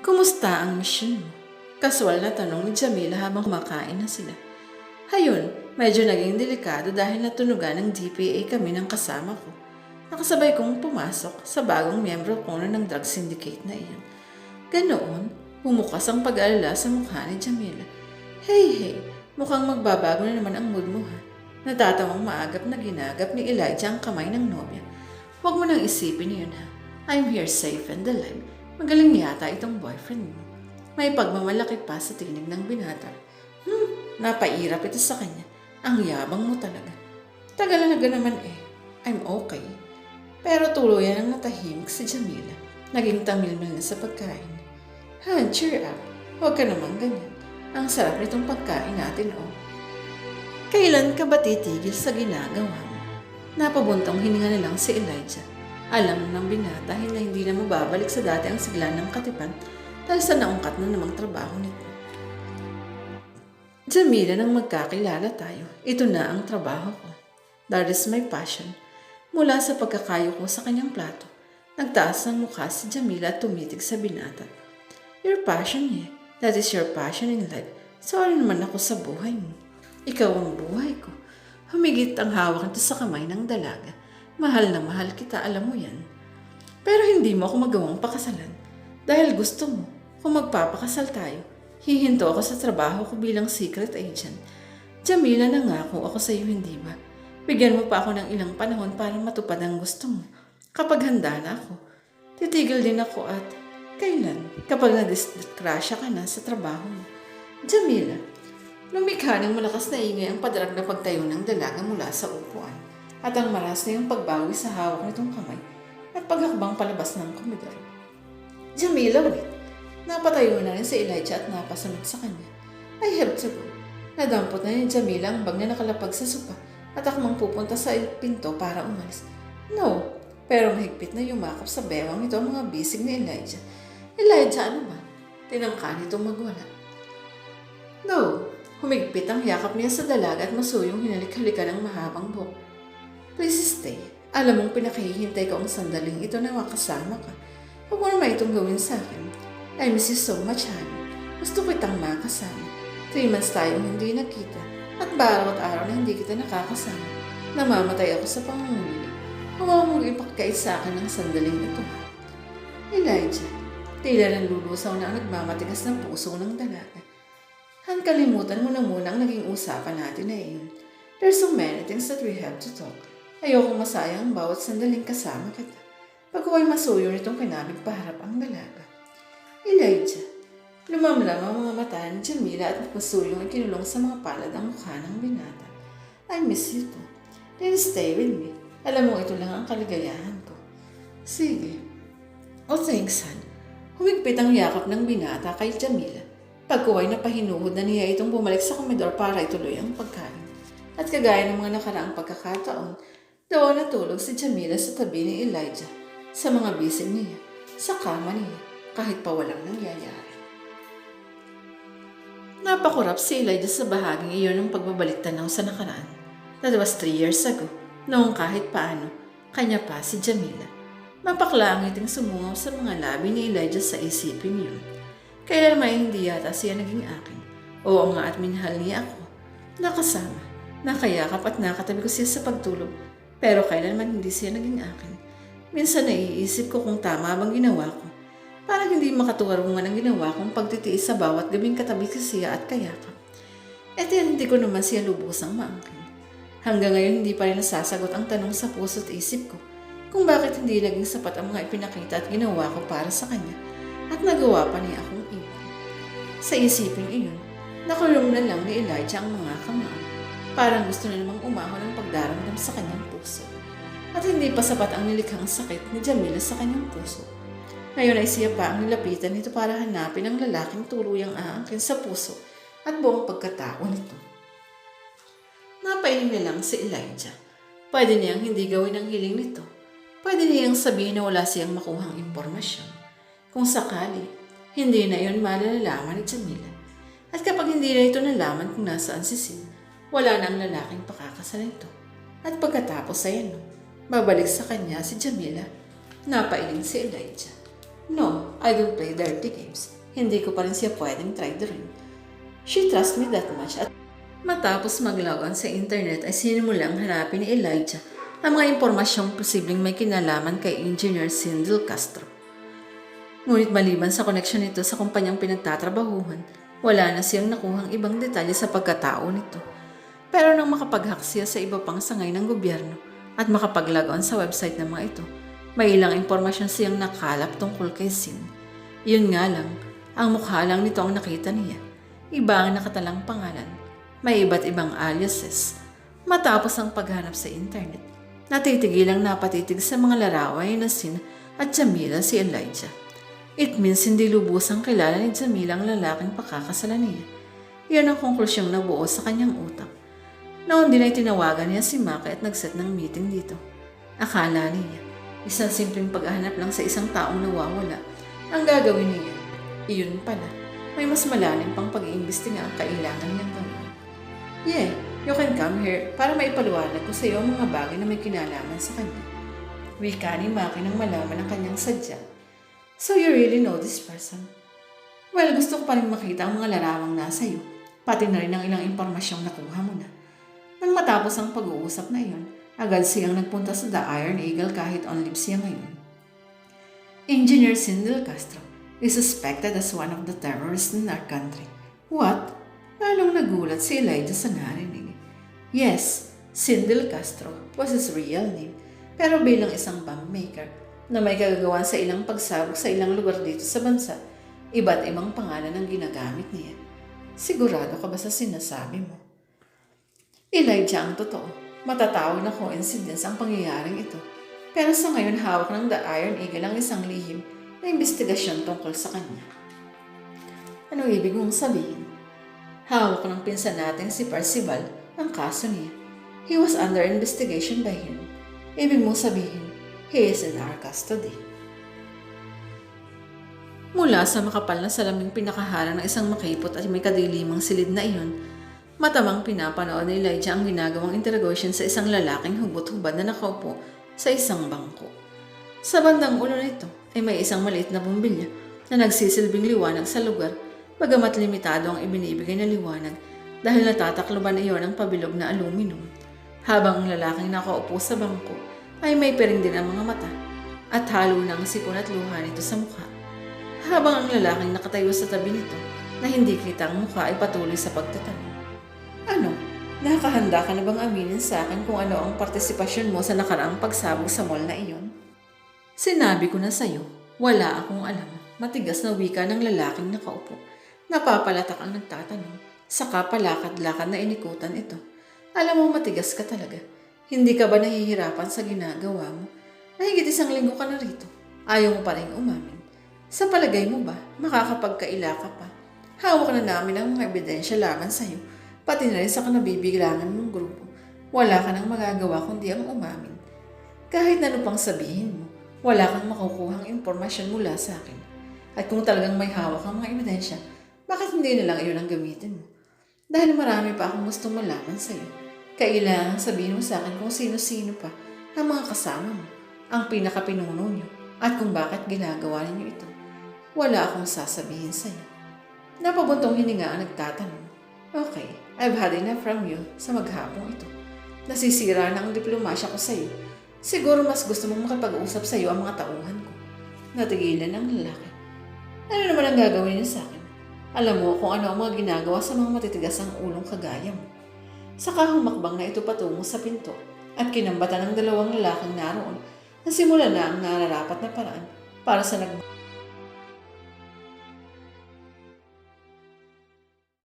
Kumusta ang mission mo? Kaswal na tanong ni Jamila habang kumakain na sila. Hayun, medyo naging delikado dahil natunugan ng DPA kami ng kasama ko. Nakasabay kong pumasok sa bagong miyembro ko ng drug syndicate na iyon. Ganoon, bumukas ang pag-alala sa mukha ni Jamila. Hey, hey, mukhang magbabago na naman ang mood mo ha. Natatawang maagap na ginagap ni Elijah ang kamay ng nobya. Huwag mo nang isipin yun ha. I'm here safe and alive. Magaling yata itong boyfriend mo. May pagmamalaki pa sa tinig ng binata. Hmm, napairap ito sa kanya. Ang yabang mo talaga. Tagalaga naman eh. I'm okay. Pero tuluyan ang natahimik si Jamila. Naging tamilmil na sa pagkain. Han, cheer up. Huwag ka naman ganyan. Ang sarap nitong pagkain natin, oh. Kailan ka ba titigil sa ginagawa mo? Napabuntong hininga na lang si Elijah. Alam ng binata na hindi na mababalik sa dati ang sigla ng katipan dahil sa naungkat na namang trabaho nito. Jamila, nang magkakilala tayo, ito na ang trabaho ko. That is my passion. Mula sa pagkakayo ko sa kanyang plato, nagtaas ang mukha si Jamila at tumitig sa binata. Your passion eh. That is your passion in life. Sorry naman ako sa buhay mo. Ikaw ang buhay ko. Humigit ang hawak nito sa kamay ng dalaga. Mahal na mahal kita, alam mo yan. Pero hindi mo ako magawang pakasalan. Dahil gusto mo, kung magpapakasal tayo, hihinto ako sa trabaho ko bilang secret agent. Jamila, nangako ako sa iyo, hindi ba? Bigyan mo pa ako ng ilang panahon para matupad ang gusto mo. Kapag handa na ako, titigil din ako at kailan? Kapag nadiskrasya ka na sa trabaho mo. Jamila, lumikha ng malakas na ingay ang padarag na pagtayo ng dalaga mula sa upuan at ang maras na yung pagbawi sa hawak nitong kamay at paghakbang palabas ng komedor. Jamila, wait. Napatayo na rin si Elijah at napasunod sa kanya. I have to go. Nadampot na ni Jamila ang bag na nakalapag sa sopa at akmang pupunta sa pinto para umalis. No, pero mahigpit na yumakap sa bewang nito ang mga bisig ni Elijah. Elijah, ano ba? Tinangka nito magwala. No, humigpit ang yakap niya sa dalaga at masuyong hinalik-halikan ng mahabang buhok. Please stay. Alam mong pinakahihintay ko ang sandaling ito na makasama ka. Huwag mo naman itong gawin sa akin. I miss you so much, honey. Gusto ko itang makasama. Three months tayong hindi nakita. At bawat araw na hindi kita nakakasama. Namamatay ako sa pangungulila. Huwag mong ipagkait sa akin ng sandaling ito. ha? Elijah, tila nang lulusaw na ang nagmamatigas ng puso ng dalaga. Han, kalimutan mo na muna ang naging usapan natin na iyon. There's so many things that we have to talk. Ayokong masayang bawat sandaling kasama kita. Pag ako'y masuyo nitong kinabig paharap ang dalaga. Elijah, lumamlam ang mga mata ni Jamila at masuyong ikinulong sa mga palad ang mukha ng binata. I miss you too. Then stay with me. Alam mo, ito lang ang kaligayahan ko. Sige. Oh, thanks, Han. Humigpit ang yakap ng binata kay Jamila. Pagkuway na pahinuhod na niya itong bumalik sa komedor para ituloy ang pagkain. At kagaya ng mga nakaraang pagkakataon, doon natulog si Jamila sa tabi ni Elijah, sa mga bisig niya, sa kama niya, kahit pa walang nangyayari. Napakurap si Elijah sa bahaging iyon ng pagbabalik tanaw sa nakaraan. That was three years ago, noong kahit paano, kanya pa si Jamila. Mapakla ang iting sumungaw sa mga labi ni Elijah sa isipin yun. Kailan may hindi yata siya naging akin. Oo nga at minahal niya ako. Nakasama, nakayakap at nakatabi ko siya sa pagtulog. Pero kailanman hindi siya naging akin. Minsan naiisip ko kung tama bang ginawa ko. Parang hindi makatuwarungan ang ginawa kong pagtitiis sa bawat gabing katabi ko siya at kayakap. At yan, hindi ko naman siya lubusang maangkin. Hanggang ngayon hindi pa rin nasasagot ang tanong sa puso't isip ko kung bakit hindi naging sapat ang mga ipinakita at ginawa ko para sa kanya at nagawa pa niya akong iwan. Sa isipin iyon, nakulong na lang ni Elijah ang mga kamao. Parang gusto na namang umahon ang pagdaramdam sa kanyang puso. At hindi pa sapat ang nilikhang sakit ni Jamila sa kanyang puso. Ngayon ay siya pa ang nilapitan nito para hanapin ang lalaking tuluyang aangkin sa puso at buong pagkatao nito. Napailing na lang si Elijah. Pwede niyang hindi gawin ang hiling nito. Pwede niyang sabihin na wala siyang makuhang impormasyon. Kung sakali, hindi na yon malalaman ni Jamila. At kapag hindi na ito nalaman kung nasaan si Sid, wala na ang lalaking pakakasal nito. At pagkatapos ay ano, babalik sa kanya si Jamila. Napailing si Elijah. No, I don't play dirty games. Hindi ko pa rin siya pwedeng try rin. She trusts me that much at matapos mag-log on sa internet ay sinimulang hanapin ni Elijah ang mga impormasyong posibleng may kinalaman kay Engineer Sindel Castro. Ngunit maliban sa koneksyon nito sa kumpanyang pinagtatrabahuhan, wala na siyang nakuhang ibang detalye sa pagkatao nito. Pero nang makapag-hack siya sa iba pang sangay ng gobyerno at makapag-log on sa website ng mga ito, may ilang impormasyon siyang nakalap tungkol kay Sin. Yun nga lang, ang mukha lang nito ang nakita niya. Iba ang nakatalang pangalan. May iba't ibang aliases. Matapos ang paghanap sa internet, natitigilang napatitig sa mga laraway na Sin at Jamila si Elijah. It means hindi lubusang kilala ni Jamila ang lalaking pakakasalan niya. Iyon ang konklusyong nabuo sa kanyang utak. Noon din ay tinawagan niya si Maki at nagset ng meeting dito. Akala niya, isang simpleng paghahanap lang sa isang taong nawawala ang gagawin niya. Iyon pala, may mas malalim pang pag-iimbestiga ang kailangan niyang gawin. Yeah, you can come here para maipaliwanag ko sa iyo ang mga bagay na may kinalaman sa kanya. Wika ni Maki nang malaman ang kanyang sadya. So you really know this person? Well, gusto ko pa rin makita ang mga larawang nasa iyo, pati na rin ang ilang impormasyong nakuha mo na. Nang matapos ang pag-uusap na iyon, agad siyang nagpunta sa The Iron Eagle kahit on leave siya ngayon. Engineer Sindel Castro is suspected as one of the terrorists in our country. What? Lalong nagulat si Elijah sa narinig. Yes, Sindel Castro was his real name, pero bilang isang bomb maker na may kagagawan sa ilang pagsabog sa ilang lugar dito sa bansa, iba't ibang pangalan ang ginagamit niya. Sigurado ka ba sa sinasabi mo? Elijah ang totoo. Matatawag na coincidence ang pangyayaring ito. Pero sa ngayon hawak ng The Iron Eagle ang isang lihim na investigasyon tungkol sa kanya. Ano ibig mong sabihin? Hawak ng pinsan natin si Percival ang kaso niya. He was under investigation by him. Ibig mong sabihin, he is in our custody. Mula sa makapal na salaming pinakaharang ng isang makipot at may kadilimang silid na iyon, matamang pinapanood ni Elijah ang ginagawang interrogation sa isang lalaking hubot-hubad na nakaupo sa isang bangko. Sa bandang ulo nito ay may isang maliit na bumbilya na nagsisilbing liwanag sa lugar bagamat limitado ang ibinibigay na liwanag dahil natatakloban iyon ng pabilog na aluminum. Habang ang lalaking nakaupo sa bangko ay may piring din ang mga mata at halo ng sipon at luha nito sa mukha. Habang ang lalaking nakatayo sa tabi nito na hindi kita ang mukha ay patuloy sa pagtatanong. Ano? Nakahanda ka na bang aminin sa akin kung ano ang partisipasyon mo sa nakaraang pagsabog sa mall na iyon? Sinabi ko na sa'yo, wala akong alam. Matigas na wika ng lalaking nakaupo. Napapalatak ang nagtatanong. Saka palakad-lakad na inikutan ito. Alam mo matigas ka talaga. Hindi ka ba nahihirapan sa ginagawa mo? Nahigit isang linggo ka na rito. Ayaw mo pa rin umamin. Sa palagay mo ba, makakapagkaila ka pa? Hawak na namin ang mga ebidensya laban sa'yo, pati na rin sa kanabibiglangan mong grupo. Wala ka nang magagawa kundi ang umamin. Kahit ano pang sabihin mo, wala kang makukuhang impormasyon mula sa akin. At kung talagang may hawak ang mga ebidensya, bakit hindi na lang iyon ang gamitin mo? Dahil marami pa akong gustong malaman sa'yo. Kailangan sabihin mo sa akin kung sino-sino pa ang mga kasama mo, ang pinakapinuno niyo, at kung bakit ginagawa ninyo ito. Wala akong sasabihin sa'yo. Napabuntong hininga ang nagtatanong. Okay, I've had enough from you sa maghapong ito. Nasisira na ang diplomasya ko sa'yo. Siguro mas gusto mong makipag-usap sa'yo ang mga tauhan ko. Natigilan ang lalaki. Ano naman ang gagawin niyo sa akin? Alam mo kung ano ang mga ginagawa sa mga matitigas ang ulong kagaya mo. Saka humakbang na ito patungo sa pinto at kinambatan ng dalawang lalaking naroon na simula na ang nararapat na paraan para sa nag